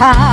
ท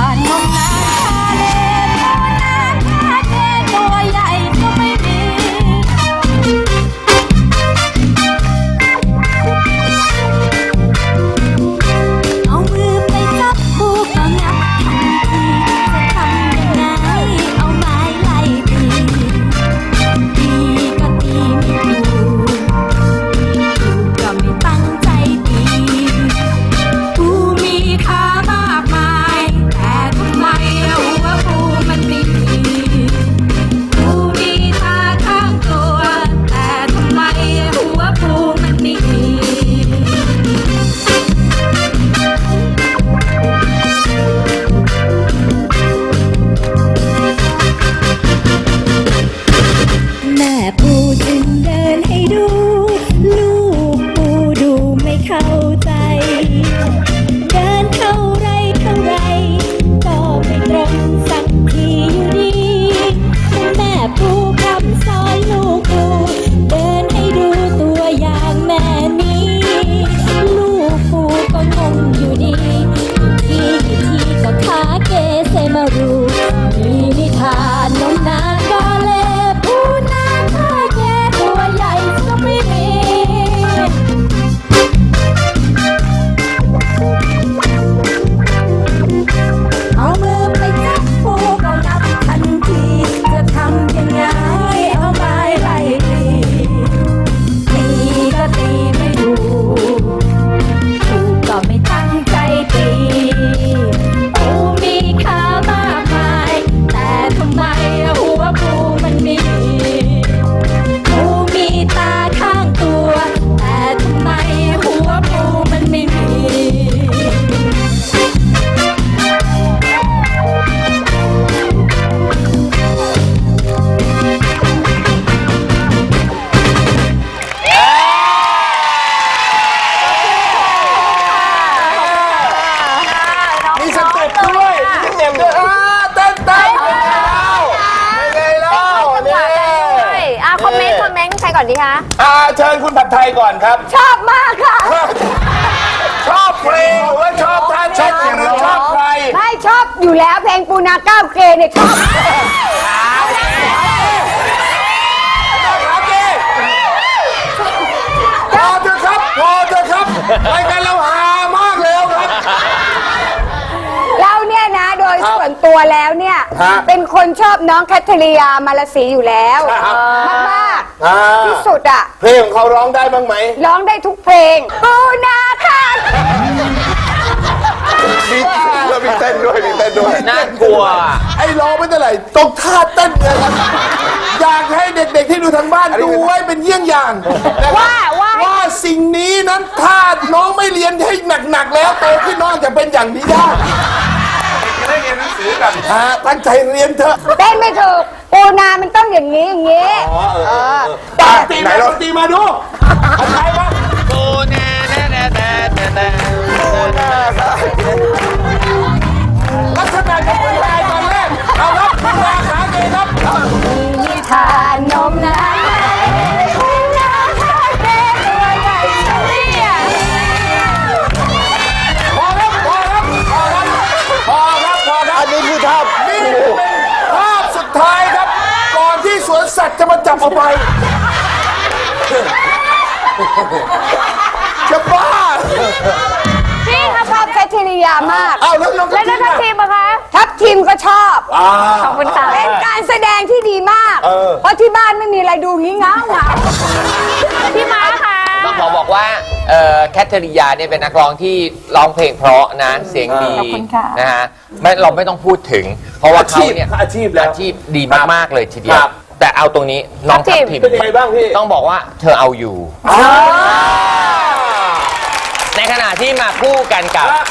ดีคะ อ่าเชิญคุณผัดไทยก่อนครับ ชอบมากค่ะ ชอบเพลงหรือว่าชอบท่าชอบหรือชอบใครไม่ชอบอยู่แล้วเพลงปูนาเก้าเกเนี่ยชอบครับพี่พอเถอะครับพอเถอะครับรายการเราฮามากแล้วครับ เราเนี่ยนะโดยส่วนตัวแล้วเนี่ย ฮะเป็นคนชอบน้องแคทเธอรียามาลาสีอยู่แล้วครับมากอ่าๆที่ สุดอะ เพลงของเขาร้องได้บ้างไหม ร้องได้ทุกเพลง ปูนาค่ะมีแล้วมีเต้นด้วยมีเต้นด้วย น่ากลัว ไอ้ร้องไม่เท่าไหร่ต้องท่าเต้นเลยครับอยากให้เด็กๆที่ดูทางบ้านดูไว้เป็นเยี่ยงอย่างนะครับว่าว่าว่าสิ่งนี้นั้นถ้าน้องไม่เรียนให้หนักๆแล้วโตขึ้นน้องจะเป็นอย่างนี้ได้ได้เรียนหนังสือกันตั้งใจเรียนเถอะ เต้นไม่ถูก ปูนามันต้องอย่างนี้อย่างนี้แต่ ตีไหนเราตีมาดูอะไรวะโอ้แน่แน่แน่แน่แน่แน่ เอาไป จะบ้า พี่เขาชอบแคทเธอรียามาก เอาแล้วน้องแล้วทัพทัพทีทีมมอะคะทัพทีมก็ชอบอ่า ขอบคุณค่ะ เป็นการแสดงที่ดีมาก เออ เพราะที่บ้านไม่มีอะไรดูงี้เงาเหงาพี่ม้าค่ะ ต้องขอบอกว่าเอ่อแคทเธอรียาเนี่ยเป็นนักร้องที่ร้องเพลงเพราะนะเสียงดีขอบคุณค่ะ นะฮะไม่เราไม่ต้องพูดถึง เพราะว่าเขาเนี่ยอาชีพแล้วอาชีพดีมากๆเลยทีเดียควรับ แต่เอาตรงนี้น้องทัพทิมเป็นยังไงบ้างพี่ ต้องบอกว่าเธอเอาอยู่ ในขณะที่มาคู่กันกับฮะ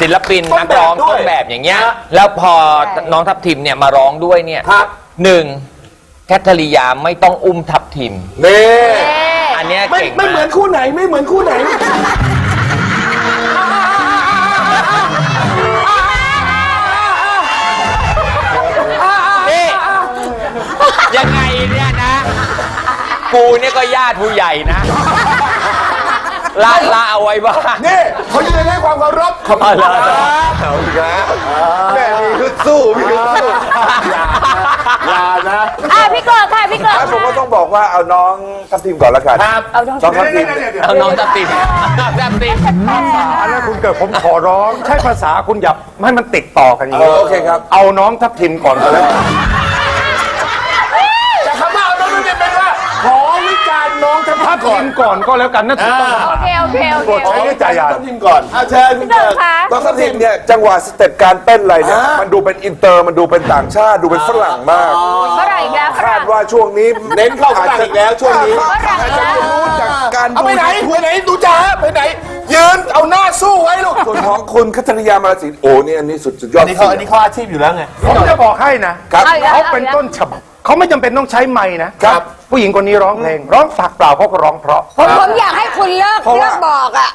ศิลปินต้นนักร้องแบบด้วยต้นแบบอย่างเงี้ย ฮะ แล้วพอน้องทัพทิมเนี่ยมาร้องด้วยเนี่ยครับหนึ่งแคทเธอรียาไม่ต้องอุ้มทัพทิม นี่อันเนี้ยไม่เก่งไม่เหมืมาอกนคู่ไหนไม่เหมือนคู่ไหนนี่ กูเนี่ยก็ญาติผู้ใหญ่นะลาลาเอาไว้บ้าง นี่เขายืนให้ความเคารพขอบคุณครับเอาอีกแล้วแม่มีฮึดสู้มีฮึดสู้อย่านะอะพี่เกิดค่ะพี่เกิดผมก็ต้องบอกว่าเอาน้องทัพทีมก่อนละกันครับเอาต้องน้องทัพทีมเอาน้องตับติมตับติมอันนั้นคุณเกิดผมขอร้อง ใช้ภาษาคุณอย่าให้มันติดต่อกันอย่างนี้โอเคครับ เอาน้องทัพทิมก่อนก็แล้วกัน แต่คำว่าเอาน้องนุ่นเป็นว่า ขอวิจารณ์ น้องทัพทัพก่อทินมก่อนก็แล้วกันนะถูกต้องโอเคโอเคโอเค ใช้วิจารณญาณทัพทิมก่อนอาเชิญคุณพี่เกิเกิดดค่ะน้องทัพทีมเนี่ยจังหวะสเต็ปการเต้นอะไรเนี่ยมันดูเป็นอินเตอร์มันดูเป็นต่างชาติดูเป็นฝรั่งมากเมื่อไหร่อีกแล้วคาดว่าช่วงนี้เน้นเข้าฝรั่งอีกแล้วช่วงนี้เมื่อไหร่อีกแล้วรู้จากการเอาดูไปไหนไปไหนดูจ้าไปไหน ยืนเอาหน้าสู้ไว้ลูกส่วนของคุณคัทริยามาลสินโอ้นี่อันนี้สุดสุดยอดอันนี้เขาอันนี้เขาอาชีพอยู่แล้วไง ผมจะบอกให้นะครับ เอาอีกแล้ว เขาเป็นต้นฉบับ เขาไม่จำเป็นต้องใช้ไม้นะครับ ผู้หญิงคนนี้ร้องเพลง ร้องฝากเปล่าเขาก็ร้องเพราะ ผมผมอยากให้คุณเลิกเลิกบอกอะ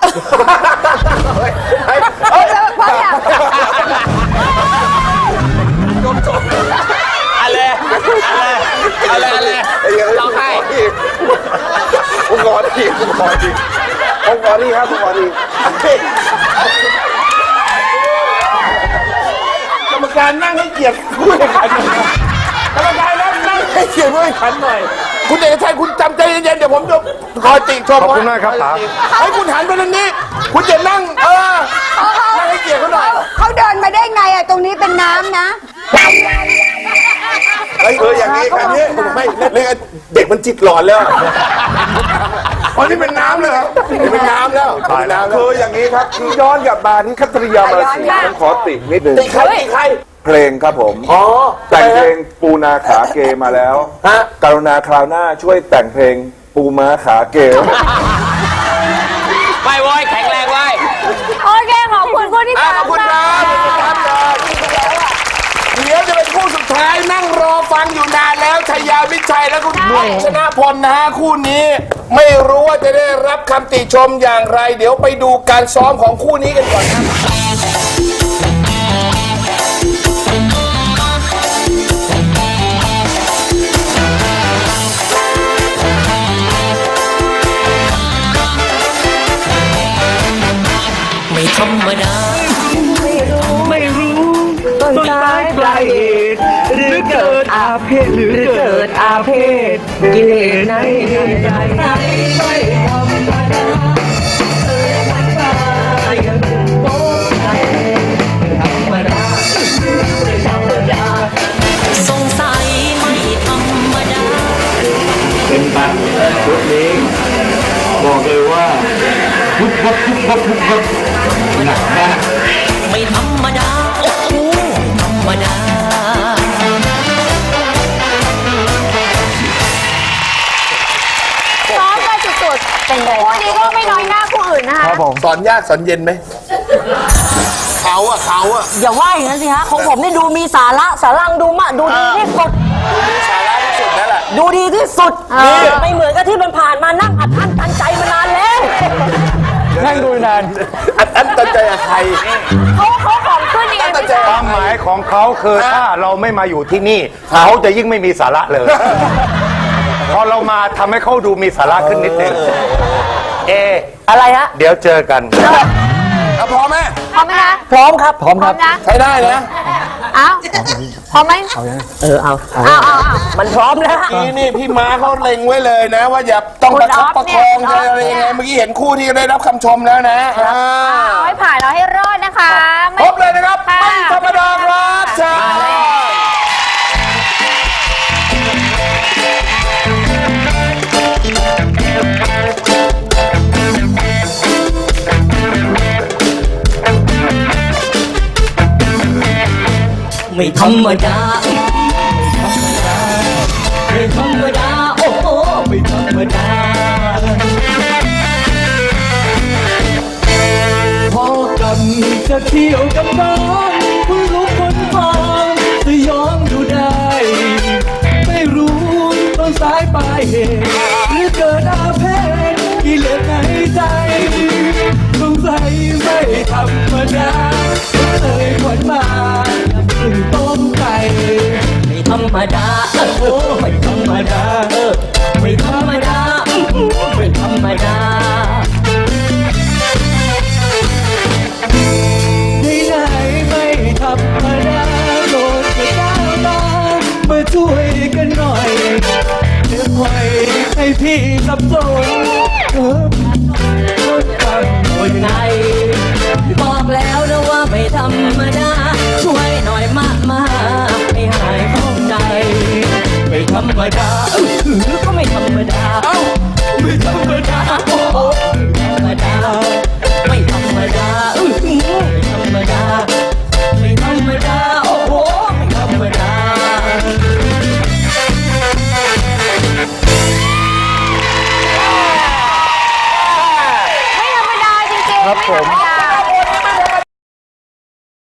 เพราะอยากอะไรอะไรอะไรอะไรร้องไห้ผมขอทีผมขอทีผมขอทีครับผมขอทีกรรมการนั่งให้เกียรติผู้แข่งขัน ให้เกียรติผู้แข่งขันหน่อย คุณเอกชัยคุณจำใจเย็นๆเดี๋ยวผมจะคอยติชมขอบคุณมากครับป๋า ให้คุณหันไปทางนี้ คุณจะนั่ง เออนั่งให้เกียรติเขาหน่อยเขาเดินมาได้ไงอะตรงนี้เป็นน้ำนะ เฮ้ยเอออย่างนี้อันนี้ไม่เล่นเด็กมันจิตหลอนแล้วอ๋อนี่เป็นน้ำเลยเหรอนี่เป็นน้ำแล้วตายแล้วคืออย่างนี้ครับคือย้อนกลับมาที่คัทริยามาลสินผมขอตินิดนึงติใครติใคร เพลงครับผม อ๋อแต่งเพลงปูนาขาเกมาแล้ว ฮะกรุณาคราวหน้าช่วยแต่งเพลงปูม้าขาเกไปโว้ยแข็งแรงไว้โอเคขอบคุณคุณที่อะตามขอบคุณครับขอบคุณครับเดี๋ยวจะเป็นคู่สุดท้ายนั่งรอฟังอยู่นานแล้วชัยยามิชัยและคุณชนะพลนะฮะคู่นี้ ไม่รู้ว่าจะได้รับคำติชมอย่างไร เดี๋ยวไปดูการซ้อมของคู่นี้กันก่อนครับ เพศหรือเกิดอาเพศกิเลสในใจ สอนยากสอนเย็นไหมเขาอะเขาอะอย่าว่าอย่างนั้นสิฮะของผมนี่ดูมีสาระสารังดูมะดูดีที่สุดสาระที่สุดนั่นแหละดูดีที่สุดไม่เหมือนกับที่มันผ่านมานั่งอัดอั้นตันใจมานานแล้วนั่งดูนานอันอันตันใจอะใครเขาเขาของขึ้นยังไงไม่ทราคบวามหมายของเขาคือถ้าเราไม่มาอยู่ที่นี่เขาจะยิ่งไม่มีสาระเลยพอเรามาทำให้เขาดูมีสาระขึ้นนิดนึงเอ อะไรฮะเดี๋ยวเจอกัน เอาพร้อมไหมพร้อมไหมคะพร้อมครับพร้อมพร้อมนะใช้ได้นะเอ้าพร้อมไหมเออเอาเอาเอาเอา มันพร้อมแล้ว นี่นี่พี่ม้าเขาเล็งไว้เลยนะ ว่าอย่าต้องประคับประคองคุณอ๊อฟเนี่ยจะอะไรยังไงเมื่อกี้เห็นคู่ที่ได้รับคำชมแล้วนะอ่าเอาให้ผ่านเราให้รอดนะคะ พบเลยนะครับค่ะไม่ธรรมดาครับเชิญ ไม่ธรรมดาไม่ธรรมดาโอ้โหไม่ธรรมดาพอกันจะเที่ยวกับน้องคุณลุกคนพองจะยอมดูได้ ไม่รู้ต้นสายปลายเหตุหรือเกิดอาเพศกิเลสในใจสงสัยไม่ธรรมดา ที่สับสนเออตัดหน่วไงบอกแล้วนะว่าไม่ธรรมดาช่วยหน่อยมากมาไม่หายข้องใจ ไม่ธรรมดาเออก็ไม่ธรรมดา เอ้าไม่ธรรมดา